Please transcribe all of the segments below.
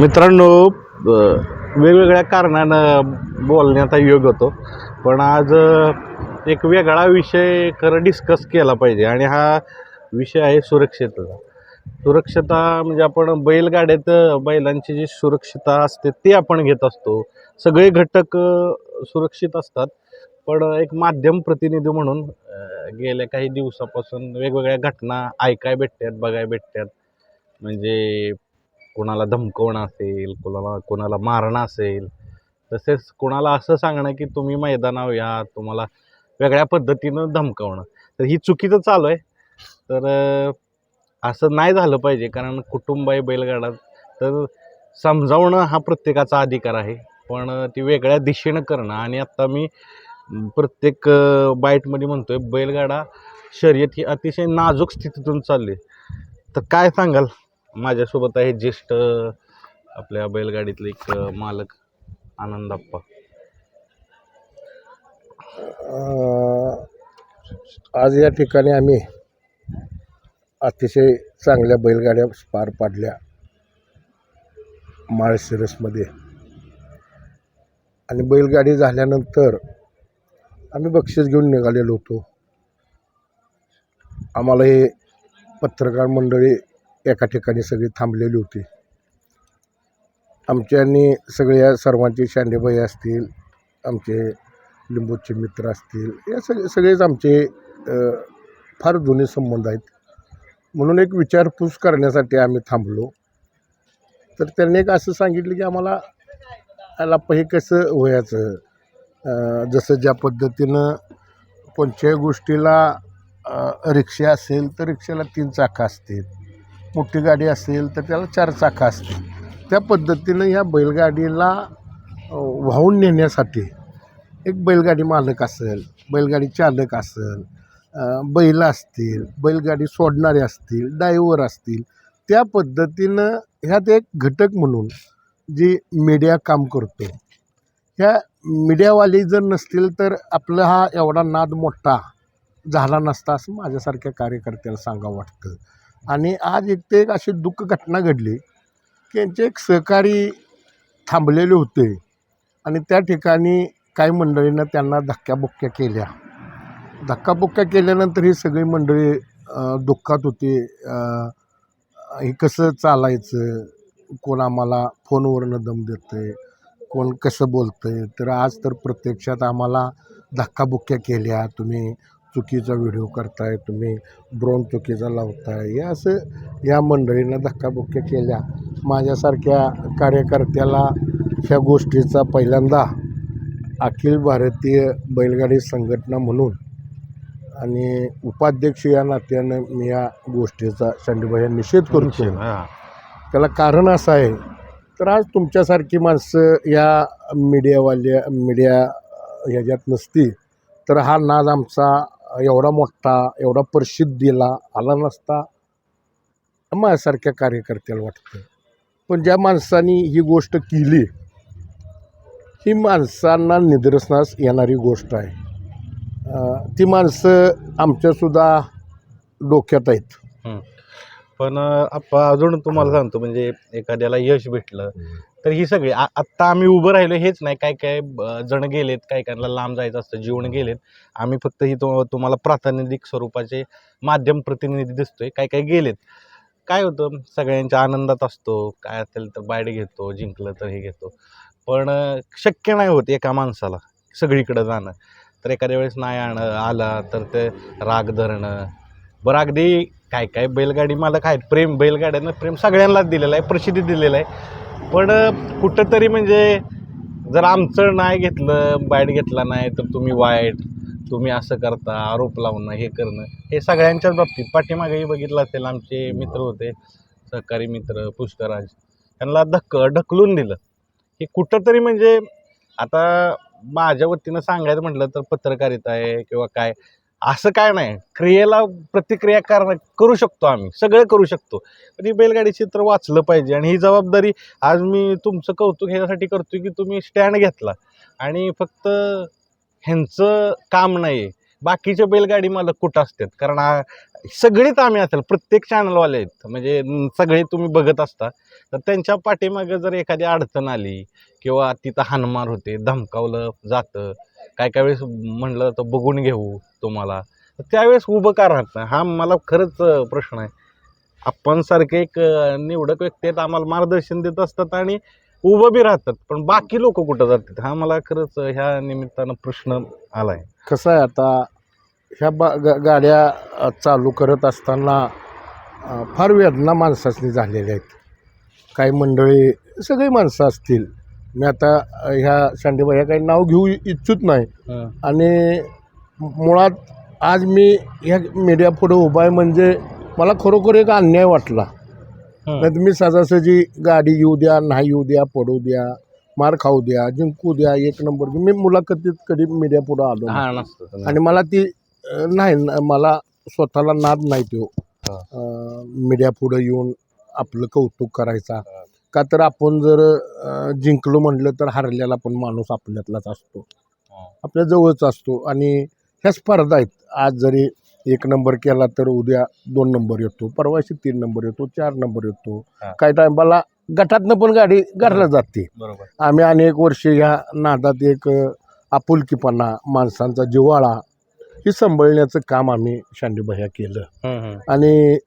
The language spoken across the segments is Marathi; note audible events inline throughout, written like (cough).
मित्रांनो वेगवेगळ्या कारणानं बोलण्याचा योग होतो. पण आज एक वेगळा विषय खरं डिस्कस केला पाहिजे आणि हा विषय आहे सुरक्षितता. सुरक्षता म्हणजे आपण बैलगाड्यात बैलांची जी सुरक्षिता असते ते आपण घेत असतो. सगळे घटक सुरक्षित असतात. पण एक माध्यम प्रतिनिधी म्हणून गेल्या काही दिवसापासून वेगवेगळ्या घटना ऐकाय भेटतात बघाय भेटतात. म्हणजे कोणाला धमकवणं असेल कोणाला कोणाला मारणं असेल तसेच कोणाला असं सांगणं की तुम्ही मैदानावर या तुम्हाला वेगळ्या पद्धतीनं धमकावणं. तर ही चुकीचं चालू आहे. तर असं नाही झालं पाहिजे कारण कुटुंब आहे बैलगाडा. तर समजावणं हा प्रत्येकाचा अधिकार आहे. पण ती वेगळ्या दिशेनं करणं. आणि आत्ता मी प्रत्येक बाईटमध्ये म्हणतोय बैलगाडा शर्यत ही अतिशय नाजूक स्थितीतून चालली तर काय सांगाल? माझ्यासोबत आहे ज्येष्ठ आपल्या बैलगाडीतले एक मालक आनंदाप्पा आज या ठिकाणी आम्ही अतिशय चांगल्या बैलगाड्या पार पाडल्या. माळशिरसमध्ये आणि बैलगाडी झाल्यानंतर आम्ही बक्षीस घेऊन निघालेलो होतो. आम्हाला हे पत्रकार मंडळी एका ठिकाणी सगळी थांबलेली होती. आमच्यानी सगळ्या सर्वांचे शांडेबाई असतील आमचे लिंबूचे मित्र असतील या सगळे सगळेच आमचे फार जुने संबंध आहेत. म्हणून एक विचारपूस करण्यासाठी आम्ही थांबलो. तर त्यांनी एक असं सांगितलं की आम्हाला याला हे कसं व्हायचं? जसं ज्या पद्धतीनं कोणत्याही गोष्टीला रिक्षा असेल तर रिक्षाला तीन चाकं असतील. मोठी गाडी असेल तर त्याला चार चाकं असतील. त्या पद्धतीनं ह्या बैलगाडीला वाहून नेण्यासाठी एक बैलगाडी मालक असेल बैलगाडी चालक असेल बैल असतील बैलगाडी सोडणारे असतील डायव्हर असतील त्या पद्धतीनं ह्यात एक घटक म्हणून जी मीडिया काम करतो. ह्या मीडियावाले जर नसतील तर आपला हा एवढा नाद मोठा झाला नसता असं माझ्यासारख्या कार्यकर्त्याला सांगावं वाटतं. आणि आज एक ते एक अशी दुःख घटना घडली की यांचे एक सहकारी थांबलेले होते आणि त्या ठिकाणी काही मंडळीनं त्यांना धक्क्याबुक्क्या केल्या. धक्काबुक्क्या केल्यानंतर ही सगळी मंडळी दुःखात होती. हे कसं चालायचं? कोण आम्हाला फोनवरनं दम देतं कोण कसं बोलतं आहे तर आज तर प्रत्यक्षात आम्हाला धक्काबुक्क्या केल्या. तुम्ही चुकीचा व्हिडिओ करताय तुम्ही ड्रोन चुकीचा लावताय हे असं या मंडळीनं धक्काबुक्क्या केल्या माझ्यासारख्या कार्यकर्त्याला ह्या गोष्टीचा पहिल्यांदा अखिल भारतीय बैलगाडी संघटना म्हणून आणि उपाध्यक्ष या नात्यानं मी या गोष्टीचा शंडूभाई निषेध करतो. त्याला कारण असं आहे तर आज तुमच्यासारखी माणसं या मीडियावाल्या मीडिया ह्याच्यात नसती तर हा नाद आमचा एवढा मोठा एवढा प्रसिद्धीला आला नसता माझ्यासारख्या कार्यकर्त्याला वाटतं. पण ज्या माणसांनी ही गोष्ट केली ही माणसांना निदर्शनास येणारी गोष्ट आहे. ती माणसं आमच्यासुद्धा डोक्यात आहेत. पण आप्पा अजून तुम्हाला सांगतो म्हणजे एखाद्याला यश भेटलं तर ही सगळी आ- आत्ता आम्ही उभं राहिलो हेच नाही. काय काय जण गेलेत काही काहींना लांब जायचं असतं जीवन गेलेत. आम्ही फक्त ही तो तुम्हाला प्रातिनिधिक स्वरूपाचे माध्यम प्रतिनिधी दिसतोय काय काय गेलेत. काय होतं सगळ्यांच्या आनंदात असतो काय असेल तर बाईट घेतो जिंकलं तर हे घेतो. पण अ, शक्य नाही होत एका माणसाला सगळीकडं जाणं. तर एखाद्या वेळेस नाही आण आला तर ते राग धरणं. बरं अगदी काय काय बैलगाडी मालक आहेत. प्रेम बैलगाड्यानं प्रेम सगळ्यांनाच दिलेलं आहे प्रसिद्धी दिलेलं आहे. पण कुठंतरी म्हणजे जर आमचं नाही घेतलं बाईट घेतला नाही तर तुम्ही वाईट तुम्ही असं करता आरोप लावणं हे करणं हे सगळ्यांच्याच बाबतीत. पाठीमागेही बघितलं असेल आमचे मित्र होते सहकारी मित्र पुष्कराज त्यांना धक्क ढकलून दिलं. हे कुठंतरी म्हणजे आता माझ्या वतीनं सांगायचं म्हटलं तर पत्रकारिता आहे किंवा काय असं काय नाही. क्रियेला प्रतिक्रिया कर करू शकतो आम्ही. सगळं करू शकतो. पण ही बैलगाडी चित्र वाचलं पाहिजे. आणि ही जबाबदारी आज मी तुमचं कौतुक ह्याच्यासाठी करतो की तुम्ही स्टँड घेतला. आणि फक्त ह्यांचं काम नाही आहे बाकीचे बैलगाडी मालक कुठं असतात? कारण सगळीच आम्ही असेल. प्रत्येक चॅनलवाले आहेत. म्हणजे सगळे तुम्ही बघत असता. तर त्यांच्या पाठीमागे जर एखादी अडचण आली किंवा तिथं हानमार होते धमकावलं जातं. काय काय वेळेस म्हणलं जातं बघून घेऊ. तुम्हाला त्यावेळेस उभं का राहत नाही? हा मला खरंच प्रश्न आहे. आपण सारखे एक निवडक व्यक्ती आहेत आम्हाला मार्गदर्शन देत असतात आणि उभं बी राहतात. पण बाकी लोक कुठं जातात? हा मला खरंच ह्या निमित्तानं प्रश्न आलाय कसं आहे आता ह्या बा गा गाड्या चालू करत असताना फार वेदना माणसासनी झालेल्या आहेत. काही मंडळी सगळी माणसं असतील. मी आता ह्या शांडेबाई ह्या काही नाव घेऊ इच्छित नाही. आणि मुळात आज मी ह्या मीडिया पुढे उभा आहे म्हणजे मला खरोखर एक अन्याय वाटला. नाही मी सहजासहजी गाडी येऊ द्या नाही येऊ द्या पडू द्या मार खाऊ द्या जिंकू द्या एक नंबर. मी मुलाखतीत कधी मीडिया पुढं आलो आणि मला ती नाही मला स्वतःला नाद नाही तो. मीडिया पुढं येऊन आपलं कौतुक करायचा. का तर आपण जर जिंकलो म्हटलं तर हरलेला पण माणूस आपल्यातलाच असतो. आपल्या जवळच असतो. आणि ह्या स्पर्धा आहेत. आज जरी एक नंबर केला तर उद्या दोन नंबर येतो परवाशी तीन नंबर येतो चार नंबर येतो. हा. काही टायमाला गटातनं पण गाडी घरला जाते. बरोबर. आम्ही अनेक वर्ष ह्या नादात एक अ, आपुलकीपणा माणसांचा जिव्हाळा हे सांभाळण्याचं काम आम्ही शांडीभया केलं. हम्म, हम्म. आणि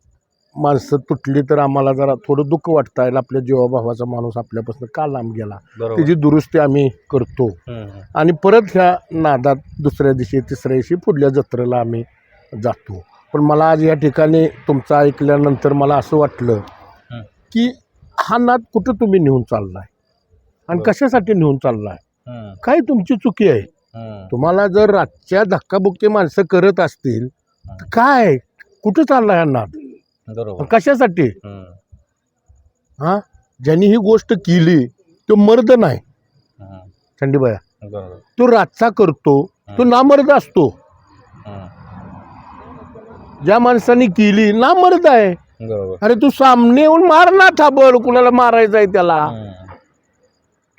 माणसं तुटली तर आम्हाला जरा थोडं दुःख वाटतं. आहे आपल्या जीवाभावाचा माणूस आपल्यापासून का लांब गेला? बरोबर. त्याची दुरुस्ती आम्ही करतो. हम्म. आणि परत ह्या नादात दुसऱ्या दिवशी तिसऱ्या दिवशी पुढल्या जत्रेला आम्ही जातो. पण मला आज या ठिकाणी तुमचं ऐकल्यानंतर मला असं वाटलं हं. की हा नाद कुठं तुम्ही नेऊन चाललाय? आणि बरं. कशासाठी नेऊन चाललाय? हम्म, काय तुमची चुकी आहे? हम्म. तुम्हाला जर रातच्या धक्काबुक्की माणसं करत असतील तर काय? कुठं चाललाय हा नाद? बरोबर. कशासाठी? हम्म, हा? ज्यांनी ही गोष्ट केली तो मर्द नाही. हम्म. बरोबर. तो रातचा करतो तो नामर्द असतो. हम्म, ज्या माणसाने केली नामर्द आहे. बरोबर. अरे तू सामने येऊन मार ना थांबल कुणाला मारायचं आहे त्याला. हम्म,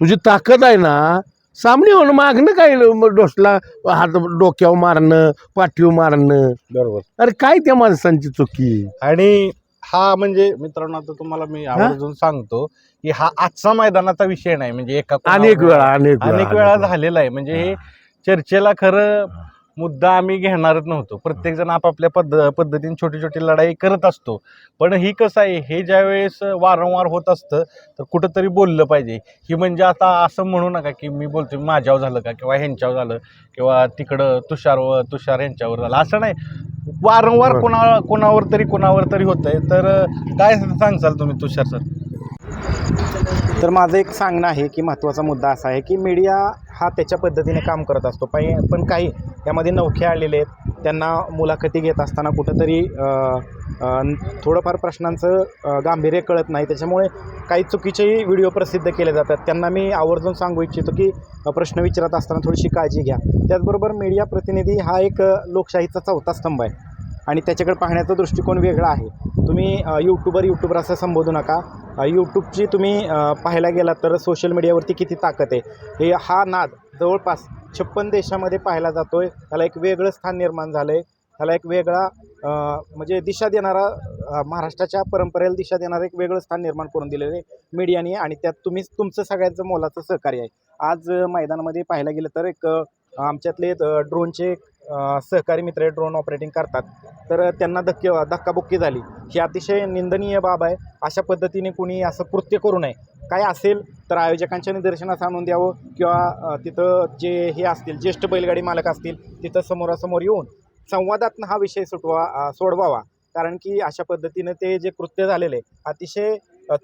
तुझी ताकद आहे ना सामने येऊन मागणं काय डोसला हात डोक्यावर मारणं पाठीवर मारणं? बरोबर. अरे काय त्या माणसांची चुकी? आणि हा म्हणजे मित्रांनो आता तुम्हाला मी आवर्जून सांगतो की हा आजचा मैदानाचा विषय नाही म्हणजे एका कोणावर- अनेक वेळा अनेक वेळा अनेक वेळा. झालेला आहे. म्हणजे हे चर्चेला खरं मुद्दा आम्ही घेणारच नव्हतो. प्रत्येक जण आपापल्या पद्ध पद्धतीने छोटी छोटी लढाई करत असतो. पण ही कसं आहे हे ज्या वेळेस वारंवार होत असतं तर कुठंतरी बोललं पाहिजे. ही म्हणजे आता असं म्हणू नका की मी बोलतो माझ्यावर झालं का किंवा ह्यांच्यावर झालं किंवा तिकडं तुषार तुषार यांच्यावर झालं. असं नाही. वारंवार. कोणा कोणावर तरी कोणावर तरी होत आहे तर काय सांगसाल तुम्ही तुषार सर? तर माझं एक सांगणं आहे की महत्त्वाचा मुद्दा असा आहे की मीडिया हा त्याच्या पद्धतीने काम करत असतो. पाय पण काही यामध्ये नौखे आलेले आहेत. त्यांना मुलाखती घेत असताना कुठंतरी थोडंफार प्रश्नांचं गांभीर्य कळत नाही. त्याच्यामुळे काही चुकीचेही व्हिडिओ प्रसिद्ध केले जातात. त्यांना मी आवर्जून सांगू इच्छितो की प्रश्न विचारत असताना थोडीशी काळजी घ्या. त्याचबरोबर मीडिया प्रतिनिधी हा एक लोकशाहीचा चौथा स्तंभ आहे. आणि त्याच्याकडे पाहण्याचा दृष्टिकोन वेगळा आहे. तुम्ही यूट्यूबर यूट्यूबर असं संबोधू नका. यूट्यूबची तुम्ही पाहायला गेलात तर सोशल मीडियावरती किती ताकद आहे? हे हा नाद जवळपास छप्पन देशामध्ये पाहायला जातो आहे त्याला एक वेगळं स्थान निर्माण झालं आहे त्याला एक वेगळा म्हणजे दिशा देणारा महाराष्ट्राच्या परंपरेला दिशा देणारं एक वेगळं स्थान निर्माण करून दिलेलं आहे मीडियाने. आणि त्यात तुम्ही तुमचं सगळ्यांचं मोलाचं सहकार्य आहे. आज मैदानामध्ये पाहायला गेलं तर एक आमच्यातले ड्रोनचे सहकारी मित्र ड्रोन ऑपरेटिंग करतात. तर त्यांना धक्के धक्काबुक्की झाली. ही अतिशय निंदनीय बाब आहे. अशा पद्धतीने कुणी असं कृत्य करू नये. काय असेल तर आयोजकांच्या निदर्शनास आणून द्यावं किंवा तिथं जे हे असतील ज्येष्ठ बैलगाडी मालक असतील तिथं समोरासमोर येऊन संवादातनं हा विषय सुटवा सोडवावा. कारण की अशा पद्धतीनं ते जे कृत्य झालेलं आहे अतिशय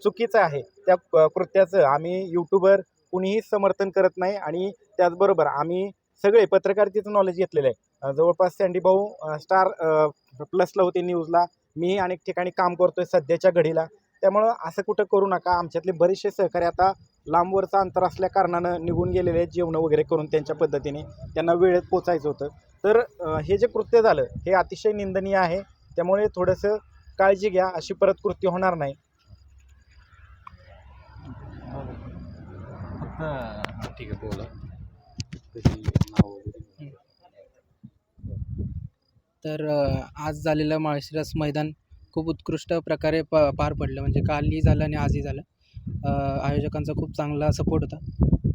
चुकीचं आहे. त्या कृत्याचं आम्ही यूट्यूबर कुणीही समर्थन करत नाही आणि त्याचबरोबर आम्ही सगळे पत्रकारितेचं नॉलेज घेतलेलं आहे. जवळपास सँडी भाऊ स्टार प्लसला होते न्यूजला मी अनेक ठिकाणी काम करतोय सध्याच्या घडीला. त्यामुळं असं कुठं करू नका. आमच्यातले बरेचसे सहकारी आता लांबवरचं अंतर असल्या कारणानं निघून गेलेले आहेत जेवणं वगैरे करून त्यांच्या पद्धतीने. त्यांना वेळेत पोचायचं होतं. तर हे जे कृत्य झालं हे अतिशय निंदनीय आहे. त्यामुळे थोडंसं काळजी घ्या अशी परत कृत्य होणार नाही. ठीक आहे बोला. तर आज झालेलं माळशिरस मैदान खूप उत्कृष्ट प्रकारे प पार पडलं. म्हणजे कालही झालं आणि आजही झालं. आयोजकांचा खूप चांगला सपोर्ट होता.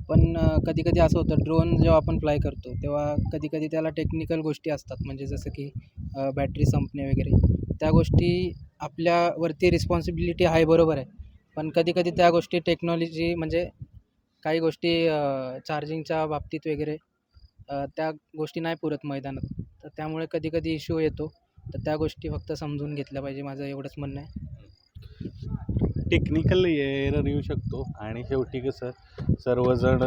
पण कधी कधी असं होतं ड्रोन जेव्हा आपण फ्लाय करतो तेव्हा कधी कधी त्याला टेक्निकल गोष्टी असतात. म्हणजे जसं की बॅटरी संपणे वगैरे. त्या गोष्टी आपल्यावरती रिस्पॉन्सिबिलिटी आहे बरोबर आहे. पण कधी कधी त्या गोष्टी टेक्नॉलॉजी म्हणजे काही गोष्टी चार्जिंगच्या बाबतीत वगैरे त्या गोष्टी नाही पुरत मैदानात. तर त्यामुळे कधी कधी इश्यू येतो. तर त्या गोष्टी फक्त समजून घेतल्या पाहिजे माझं एवढंच म्हणणं आहे. टेक्निकल एरर येऊ शकतो. आणि शेवटी कसं सर्वजण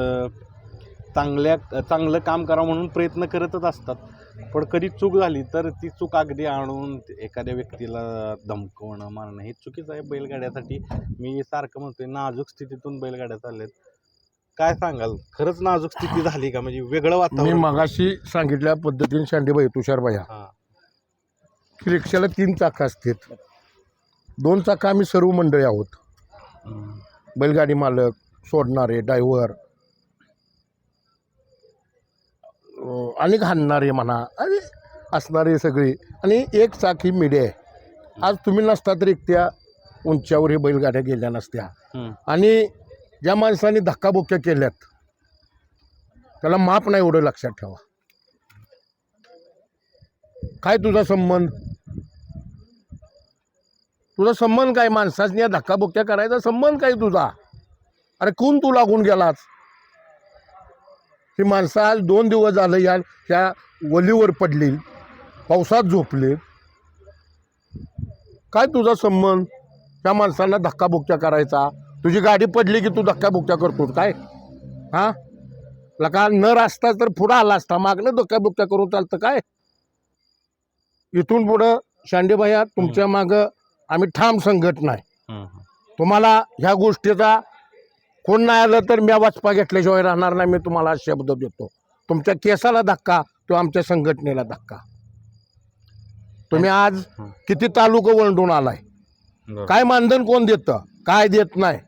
चांगल्या चांगलं काम करा म्हणून प्रयत्न करतच असतात. पण कधी चूक झाली तर ती चूक अगदी आणून एखाद्या व्यक्तीला धमकवणं मारणं हे चुकीचं आहे बैलगाड्यासाठी. मी सारखं म्हणतोय नाजूक स्थितीतून बैलगाड्या चालल्यात. काय सांगाल? खरंच नाजूक स्थिती झाली का? म्हणजे वेगळं मी वातावरण? मगाशी सांगितल्या पद्धतीने शांडेबाई तुषारबाया हां. की रिक्षाला तीन चाकं असतात दोन चाकं आम्ही सर्व मंडळी आहोत. बैलगाडी मालक सोडणारे ड्रायव्हर आणि हाणणारे म्हणा आणि असणारे सगळे. आणि एक चाक ही मीडिया आहे. आज तुम्ही नसता तर एकट्या उंच्यावर हे बैलगाड्या गेल्या नसत्या. हम्म. आणि ज्या माणसाने धक्काबुक्क्या केल्यात त्याला माप नाही एवढं लक्षात ठेवा. काय तुझा संबंध? तुझा संबंध काय? माणसाने या धक्काबुक्क्या करायचा संबंध काय तुझा? अरे कोण तू लागून गेलास? ही माणसं आज दोन दिवस झालं या त्या वलीवर पडली पावसात झोपले. काय तुझा संबंध? त्या माणसांना धक्काबुक्क्या करायचा? तुझी गाडी पडली की तू धक्काबुक्क्या करतोस काय? हां? लका नर असता तर पुढं आला असता मागणं धक्काबुक्क्या करून चालतं काय? इथून पुढं शांडेबाया तुमच्या मागं आम्ही ठाम संघटना आहे. तुम्हाला ह्या गोष्टीचा कोण नाही आलं तर मी वाचपा घेतल्याशिवाय राहणार नाही मी तुम्हाला शब्द देतो. तुमच्या केसाला धक्का तो आमच्या संघटनेला धक्का. तुम्ही आज. किती तालुका वळडून आलाय. काय मानधन कोण देतं? काय देत नाही?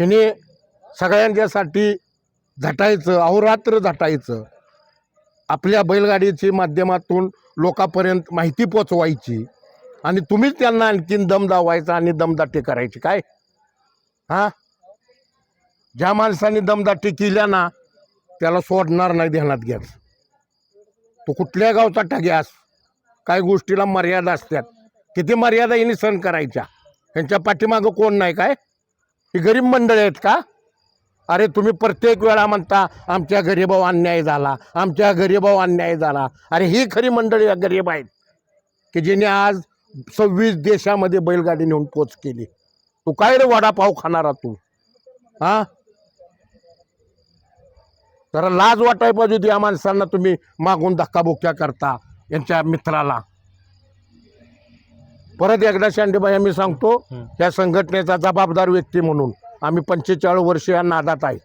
हिने सगळ्यांच्यासाठी झटायचं अहोरात्र झटायचं. आपल्या बैलगाडीची माध्यमातून लोकांपर्यंत माहिती पोचवायची. आणि तुम्हीच त्यांना आणखीन दम दावायचा आणि दमदाटी करायची. काय? हां? ज्या माणसाने दमदाटी केल्या ना त्याला सोडणार नाही ध्यानात घ्यास तो कुठल्या गावचा ठग्यास काय गोष्टीला मर्यादा असतात? किती मर्यादा यांनी सहन करायच्या? यांच्या पाठीमागं कोण नाही काय? ही गरीब मंडळी आहेत का? अरे तुम्ही प्रत्येक वेळा म्हणता आमच्या गरीबाव अन्याय झाला आमच्या गरीबाव अन्याय झाला. अरे ही खरी मंडळी गरीब आहेत की जिने आज सव्वीस देशामध्ये बैलगाडी नेऊन पोच केली. तू काय रे वडापाव खाणारा तू? हा? जरा लाज वाटाय पाहिजे होती या माणसांना तुम्ही मागून धक्काबुक्क्या करता यांच्या मित्राला. परत एकदा शांडेबाई आम्ही सांगतो. या संघटनेचा जबाबदार व्यक्ती म्हणून आम्ही पंचेचाळीस वर्ष या नादात आहे.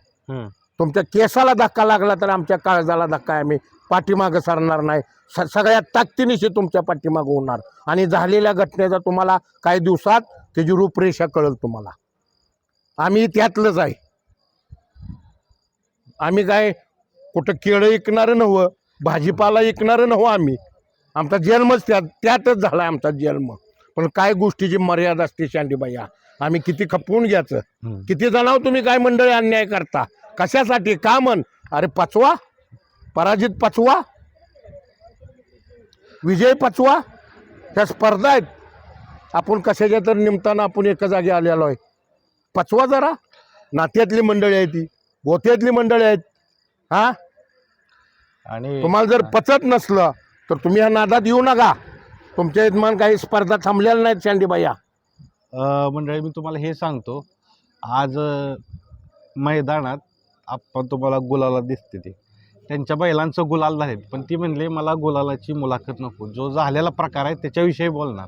तुमच्या केसाला धक्का लागला तर आमच्या काळजाला धक्का आहे. आम्ही पाठीमागं सरणार नाही. स सगळ्या ताकदीनिशी तुमच्या पाठीमागं होणार. आणि झालेल्या घटनेचा तुम्हाला काही दिवसात त्याची रूपरेषा कळेल तुम्हाला. आम्ही त्यातलंच आहे. आम्ही काय कुठं केळं ऐकणारं नव्हं भाजीपाला ऐकणारं नव्हं आम्ही. आमचा जन्मच त्यात त्यातच झाला आमचा जन्म. पण काय गोष्टीची मर्यादा असते शांडीबाई आम्ही किती खपवून घ्यायचं. किती जणाव तुम्ही? काय मंडळी अन्याय करता? कशासाठी? का म्हण? अरे पचवा. पराजित पचवा. विजय पचवा. ह्या स्पर्धा आहेत. आपण कशाच्या तर निमतानं आपण एका जागी आलेलो आहे. पचवा जरा. नात्यातली मंडळी आहे ती. गोत्यातली मंडळी आहेत. हा? आणि तुम्हाला जर पचत नसलं तर तुम्ही ह्या नादात येऊ नका. तुमच्या यजमान काही स्पर्धा थांबलेल्या नाहीत चांडीबाया मंडळी मी तुम्हाला हे सांगतो. आज मैदानात आपण तुम्हाला गुलाला दिसते ते. त्यांच्या बैलांचं गुलाल झाले पण ती म्हणले मला गुलालाची मुलाखत नको. जो झालेला प्रकार आहे त्याच्याविषयी बोलणार.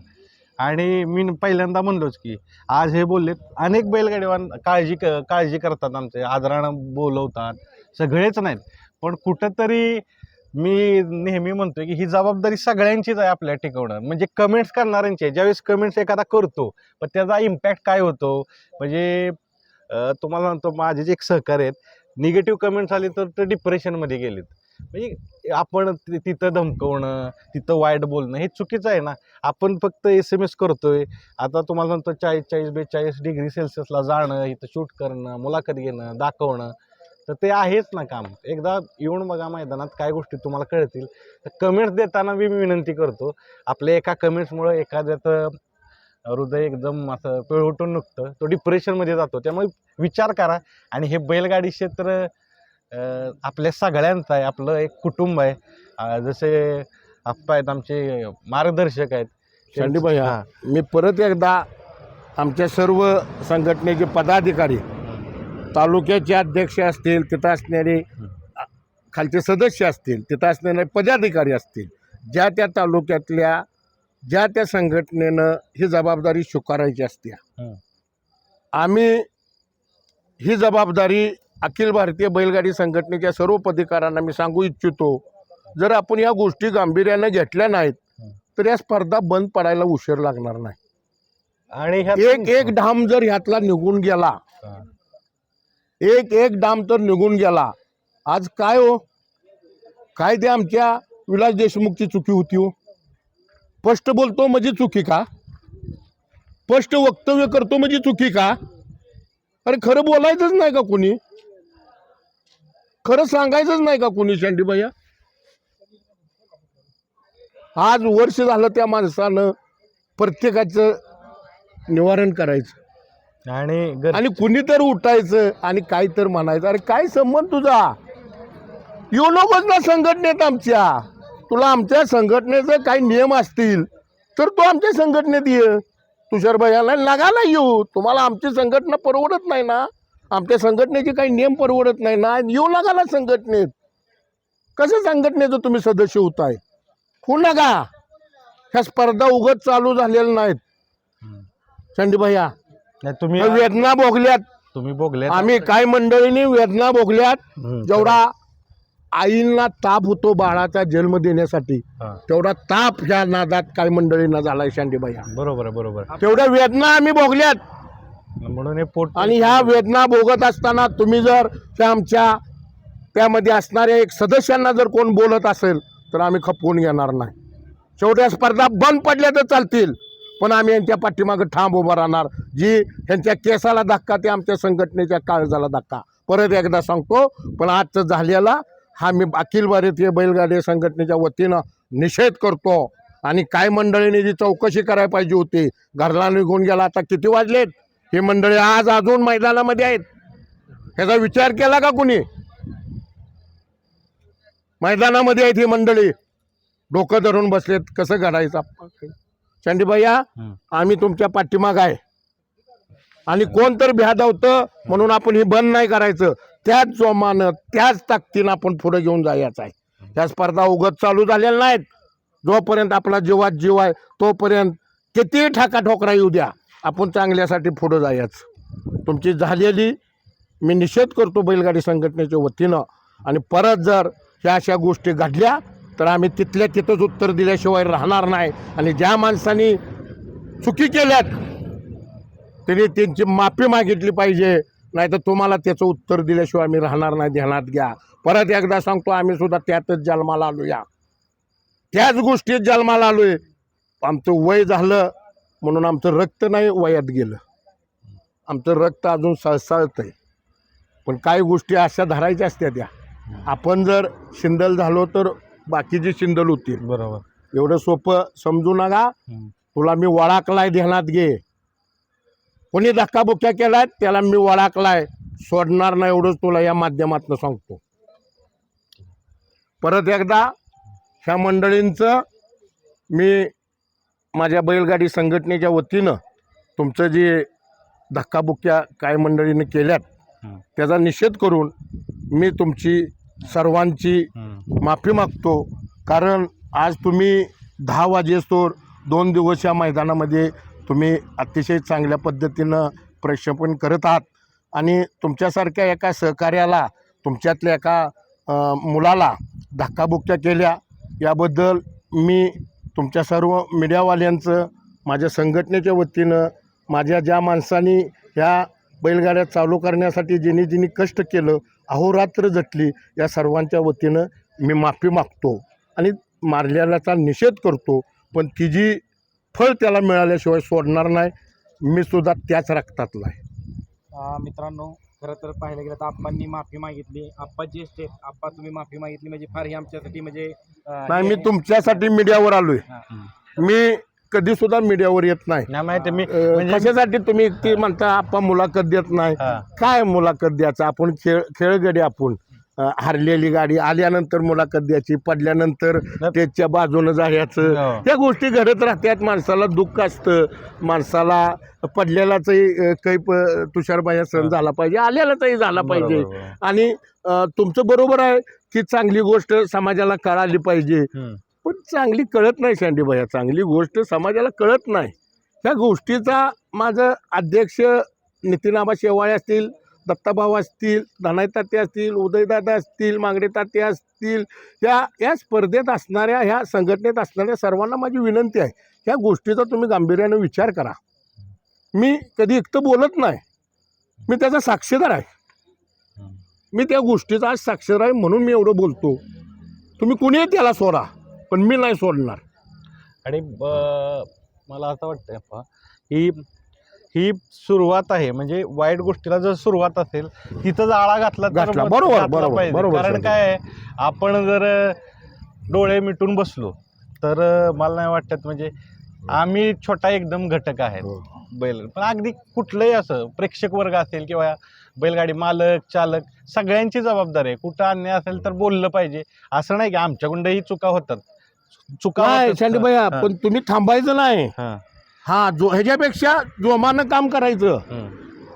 आणि मी पहिल्यांदा म्हणलोच की आज हे बोललेत अनेक बैलगाडीवान काळजी क काळजी करतात आमचे. आदरानं बोलवतात. सगळेच नाहीत. पण कुठंतरी मी नेहमी म्हणतोय की ही जबाबदारी सगळ्यांचीच आहे आपल्या टिकवणं. म्हणजे कमेंट्स करणाऱ्यांची आहे. ज्यावेळेस कमेंट्स एखादा करतो पण त्याचा इम्पॅक्ट काय होतो? म्हणजे तुम्हाला म्हणतो माझे जे एक सहकार्य आहेत निगेटिव्ह कमेंट्स आले तर ते डिप्रेशनमध्ये गेलेत. म्हणजे आपण ति- तिथं धमकवणं तिथं वाईट बोलणं हे चुकीचं आहे ना. आपण फक्त एस एम एस करतोय. आता तुम्हाला सांगतो चाळीस चाळीस बेचाळीस डिग्री सेल्सिअसला जाणं इथं शूट करणं मुलाखत घेणं दाखवणं. तर ते आहेच ना काम. एकदा येऊन बघा मैदानात काय गोष्टी तुम्हाला कळतील. कमेंट्स देताना मी विनंती करतो आपल्या एका कमेंट्समुळं एखाद्याचं हृदय एकदम असं पिळवटून नुकतं तो डिप्रेशनमध्ये जातो. त्यामुळे विचार करा आणि हे बैलगाडी क्षेत्र आपल्या सगळ्यांचं आहे. आपलं एक कुटुंब आहे. जसे आप्पा आहेत आमचे मार्गदर्शक आहेत. हां. मी परत एकदा आमच्या सर्व संघटनेचे पदाधिकारी तालुक्याचे अध्यक्ष असतील तिथं असणारे खालचे सदस्य असतील तिथं असणारे पदाधिकारी असतील ज्या त्या तालुक्यातल्या ज्या त्या संघटनेनं ही जबाबदारी स्वीकारायची असते. आम्ही ही जबाबदारी अखिल भारतीय बैलगाडी संघटनेच्या सर्व पदाधिकाऱ्यांना मी सांगू इच्छितो जर आपण या गोष्टी गांभीर्यानं घेतल्या नाहीत तर या स्पर्धा बंद पडायला उशीर लागणार नाही आणि एक एक डाम जर ह्यातला निघून गेला. एक एक डाम तर निघून गेला. आज काय हो? काय ते आमच्या विलास देशमुखची चुकी होती हो? स्पष्ट बोलतो म्हणजे चुकी का? स्पष्ट वक्तव्य करतो म्हणजे चुकी का? अरे खरं बोलायचंच नाही का कुणी? खरं सांगायचंच नाही का कुणी शांडी भैया? आज वर्ष झालं त्या माणसानं प्रत्येकाचं निवारण करायचं. आणि गर- आणि कुणी तर उठायचं आणि काय तर म्हणायचं. अरे काय संबंध तुझा? येऊ नकोच ना संघटनेत आमच्या. तुला आमच्या संघटनेचे काही नियम असतील तर तू आमच्या संघटनेत ये. तुषार भैयाला लागायला येऊ. तुम्हाला आमची संघटना परवडत नाही ना. आमच्या संघटनेचे काही नियम परवडत नाही ना. येऊ लागाला संघटनेत. कसं संघटनेचं तुम्ही सदस्य होताय होऊ नका ह्या स्पर्धा उगत चालू झालेल्या नाहीत. चंडी भैया नाही, तुम्ही वेदना भोगल्यात. तुम्ही बोगले आम्ही काय मंडळींनी वेदना भोगल्यात. जेवढा आईंना ताप होतो बाळाचा जन्म देण्यासाठी हां. तेवढा ताप ह्या नादात काय मंडळींना झालाय शांडीबाई बरोबर आहे बरोबर आहे. तेवढ्या वेदना आम्ही भोगल्यात. म्हणून हे पोट आणि ह्या वेदना भोगत असताना तुम्ही जर त्या आमच्या त्यामध्ये असणाऱ्या एक सदस्यांना जर कोण बोलत असेल तर आम्ही खपवून घेणार नाही. शेवट्या स्पर्धा बंद पडल्या तर चालतील. पण आम्ही यांच्या पाठीमागं ठाम उभं राहणार. जी यांच्या केसाला धक्का ते आमच्या संघटनेच्या काळजाला धक्का. परत एकदा सांगतो पण आजचं झालेला हा मी अखिल भारतीय बैलगाडी संघटनेच्या वतीनं निषेध करतो. आणि काय मंडळीने जी चौकशी करायला पाहिजे होती घरला निघून गेला आता किती वाजलेत? ही मंडळी आज अजून मैदानामध्ये आहेत. ह्याचा विचार केला का कुणी? मैदानामध्ये आहेत ही मंडळी. डोकं धरून बसलेत कसं घडायचं? चंडीभैया हं. आम्ही तुमच्या पाठीमाग आहे. आणि कोण तर भ्यादावतं म्हणून आपण हे बंद नाही करायचं. त्याच जोमानं त्याच ताकदीनं आपण पुढे घेऊन जायचं आहे. ह्या स्पर्धा उगत चालू झालेल्या नाहीत. जोपर्यंत आपला जीवात जीव आहे तोपर्यंत किती ठाका ठोकरा येऊ द्या. आपण चांगल्यासाठी पुढं जायचं. तुमची झालेली मी निषेध करतो बैलगाडी संघटनेच्या वतीनं. आणि परत जर ह्या अशा गोष्टी घडल्या तर आम्ही तिथल्या तिथंच उत्तर दिल्याशिवाय राहणार नाही. आणि ज्या माणसांनी चुकी केल्यात त्यांनी त्यांची माफी मागितली पाहिजे. नाही तर तुम्हाला त्याचं उत्तर दिल्याशिवाय आम्ही राहणार नाही ध्यानात घ्या. परत एकदा सांगतो आम्ही सुद्धा त्यातच जन्माला आलो या त्याच गोष्टीत जन्माला आलो आहे आमचं वय झालं म्हणून आमचं रक्त नाही वयात गेलं. आमचं रक्त अजून सळसळत आहे पण काही गोष्टी अशा धरायच्या असत्या त्या. आपण जर शिंदल झालो तर बाकीची शिंदल होतील. बरोबर. एवढं सोपं समजू नका. तुला मी वळाकलाय ध्यानात घे. कोणी धक्काबुक्क्या केलाय त्याला मी वळाकलाय. सोडणार नाही एवढंच तुला या माध्यमातून सांगतो. परत एकदा ह्या मंडळींचं मी माझ्या बैलगाडी संघटनेच्या वतीनं तुमचं जे धक्काबुक्क्या काय मंडळीने केल्यात हं. त्याचा निषेध करून मी तुमची सर्वांची. माफी मागतो. कारण आज तुम्ही दहा वाजेस्तोर दोन दिवस या मैदानामध्ये तुम्ही अतिशय चांगल्या पद्धतीनं प्रक्षेपण करत आहात. आणि तुमच्यासारख्या एका सहकार्याला तुमच्यातल्या एका मुलाला धक्काबुक्क्या केल्या. याबद्दल मी तुमच्या सर्व मीडियावाल्यांचं माझ्या संघटनेच्या वतीनं माझ्या ज्या माणसांनी ह्या बैलगाड्या चालू करण्यासाठी जिनी जिनी कष्ट केलं अहोरात्र झटली या सर्वांच्या वतीनं मी माफी मागतो आणि मारलेल्याचा निषेध करतो. पण तिची फळ त्याला मिळाल्याशिवाय सोडणार नाही मी सुद्धा त्याच रक्तातला आहे मित्रांनो खरं तर पाहायला गेलं तर आप्पांनी माफी मागितली. आप्पा ज्येष्ठ आहेत. आप्पा तुम्ही माफी मागितली. म्हणजे फार ही आमच्यासाठी म्हणजे नाही मी तुमच्यासाठी मीडियावर आलोय. मी कधी सुद्धा मीडियावर येत नाही. नाही माहिती मी अं, म्हणजे कशासाठी तुम्ही ती म्हणता आपण मुलाखत देत नाही. हा. काय मुलाखत द्यायचं? आपण खेळ खेळगडी आपण अं, हरलेली गाडी आल्यानंतर मुलाखत द्यायची पडल्यानंतर त्याच्या बाजूनं जायचं. हो. त्या गोष्टी घडत राहतात. माणसाला दुःख असतं. माणसाला पडलेलाचही काही तुषारबाया सण झाला पाहिजे आलेलाचाही झाला पाहिजे. बरोबर, बरोबर. आणि अं, तुमचं बरोबर आहे की चांगली गोष्ट समाजाला कळाली पाहिजे. हम्म. पण चांगली कळत नाही शांडीबाया चांगली गोष्ट समाजाला कळत नाही. ह्या गोष्टीचा माझं अध्यक्ष नितीनाबा शेवाळे असतील दत्ताभाऊ असतील धनाईताते असतील उदयदादा असतील मांगडेताते असतील या या स्पर्धेत असणाऱ्या ह्या संघटनेत असणाऱ्या सर्वांना माझी विनंती आहे ह्या गोष्टीचा तुम्ही गांभीर्यानं विचार करा. मी कधी एकटं बोलत नाही. मी त्याचा साक्षीदार आहे. मी त्या गोष्टीचा आज साक्षर आहे म्हणून मी एवढं बोलतो. तुम्ही कुणीही त्याला सोडा? पण मी नाही सोडणार आणि ब- मला असं वाटतंय अप्पा, ही ही सुरुवात आहे म्हणजे वाईट गोष्टीला जर सुरुवात असेल तिथं आळा घातला तर घातला. मग बरोबर, घातला बरोबर, पाहिजे. बरोबर कारण. काय आहे, आपण जर डोळे मिटून बसलो तर मला नाही वाटत म्हणजे आम्ही छोटा एकदम घटक आहे हो. बैल पण अगदी कुठलंही असं प्रेक्षक वर्ग असेल किंवा बैलगाडी मालक चालक सगळ्यांची जबाबदारी आहे कुठं अन्याय असेल तर बोललं पाहिजे असं नाही की आमच्याकडूनही चुका होतात चुका नाही हा. पण तुम्ही थांबायचं नाही हा. हा जो ह्याच्यापेक्षा जोमानं काम करायचं हम्म.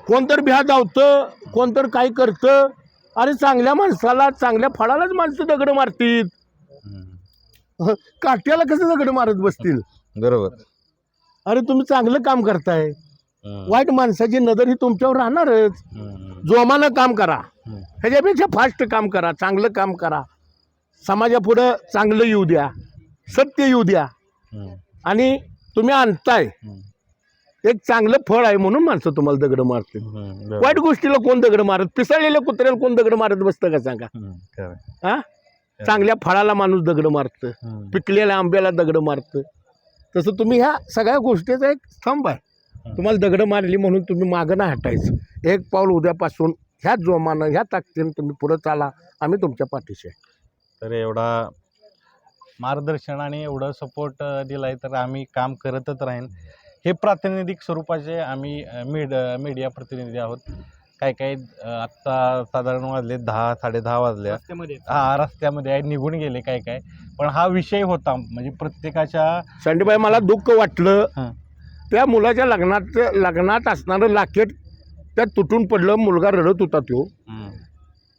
कोणतर बिहा धावतं कोणतर काय करतं अरे चांगल्या माणसाला चांगल्या फळालाच माणसं दगड मारतील हम्म. (laughs) काट्याला कसं दगड मारत बसतील बरोबर अरे तुम्ही चांगलं काम करताय हम्म. वाईट माणसाची नजर ही तुमच्यावर राहणारच हम्म. जोमानं काम करा हम्म. ह्याच्यापेक्षा फास्ट काम करा चांगलं काम करा समाजापुढं चांगलं येऊ द्या सत्य येऊ द्या. आणि तुम्ही आणताय. एक चांगलं फळ आहे म्हणून माणसं तुम्हाला दगड मारतील. बरोबर. वाईट गोष्टीला कोण दगड मारत? पिसळलेल्या कुत्र्याला कोण दगड मारत बसतं का सांगा. हा? चांगल्या फळाला माणूस दगड मारतं. पिकलेल्या आंब्याला दगड मारतं. तसं तुम्ही ह्या सगळ्या गोष्टीचा एक स्तंभ आहे. तुम्हाला दगड मारली म्हणून तुम्ही मागं नाही हटायचं. एक पाऊल उद्यापासून ह्या जोमानं ह्या ताकदीनं तुम्ही पुढं चाला. आम्ही तुमच्या पाठीशी आहे. तर एवढा मार्गदर्शन आणि एवढं सपोर्ट दिलाय तर आम्ही काम करतच राहीन. हे प्रातिनिधिक स्वरूपाचे आम्ही मीड मीडिया प्रतिनिधी आहोत. काय काय आत्ता साधारण वाजले दहा साडेदहा वाजल्या रस्त्यामध्ये हा रस्त्यामध्ये आहे निघून गेले काय काय. पण हा विषय होता म्हणजे प्रत्येकाच्या संडीबाई मला दुःख वाटलं. हां. त्या मुलाच्या लग्नात लग्नात असणारं लाकेट त्यात तुटून पडलं मुलगा रडत होता तो.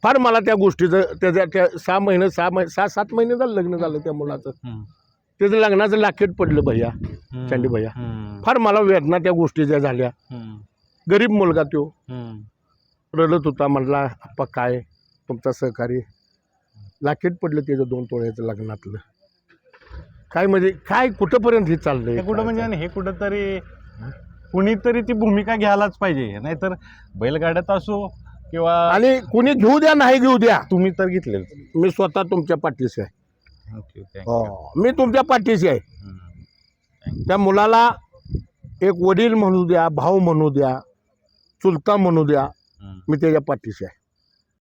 फार मला त्या गोष्टीचं त्याच्या त्या सहा महिने सहा महिने सहा सात महिने झालं लग्न झालं त्या मुलाचं. त्याचं लग्नाचं लाकेट पडलं भैया. चांडी भैया. फार मला वेदना त्या गोष्टीच्या झाल्या. गरीब मुलगा तो. रडत होता म्हणला आप्पा काय तुमचा सहकारी लाकेट पडलं त्याचं दोन तोळ्याचं लग्नातलं काय म्हणजे काय कुठंपर्यंत हे चाललंय कुठं म्हणजे आणि हे कुठंतरी कुणीतरी ती भूमिका घ्यायलाच पाहिजे नाहीतर बैलगाड्यात असो किंवा आणि कुणी घेऊ द्या नाही घेऊ द्या. तुम्ही तर घेतले मी स्वतः तुमच्या पाठीशी आहे. मी तुमच्या पाठीशी आहे. त्या मुलाला एक वडील म्हणू द्या भाऊ म्हणू द्या चुलता म्हणू द्या मी त्याच्या पाठीशी आहे.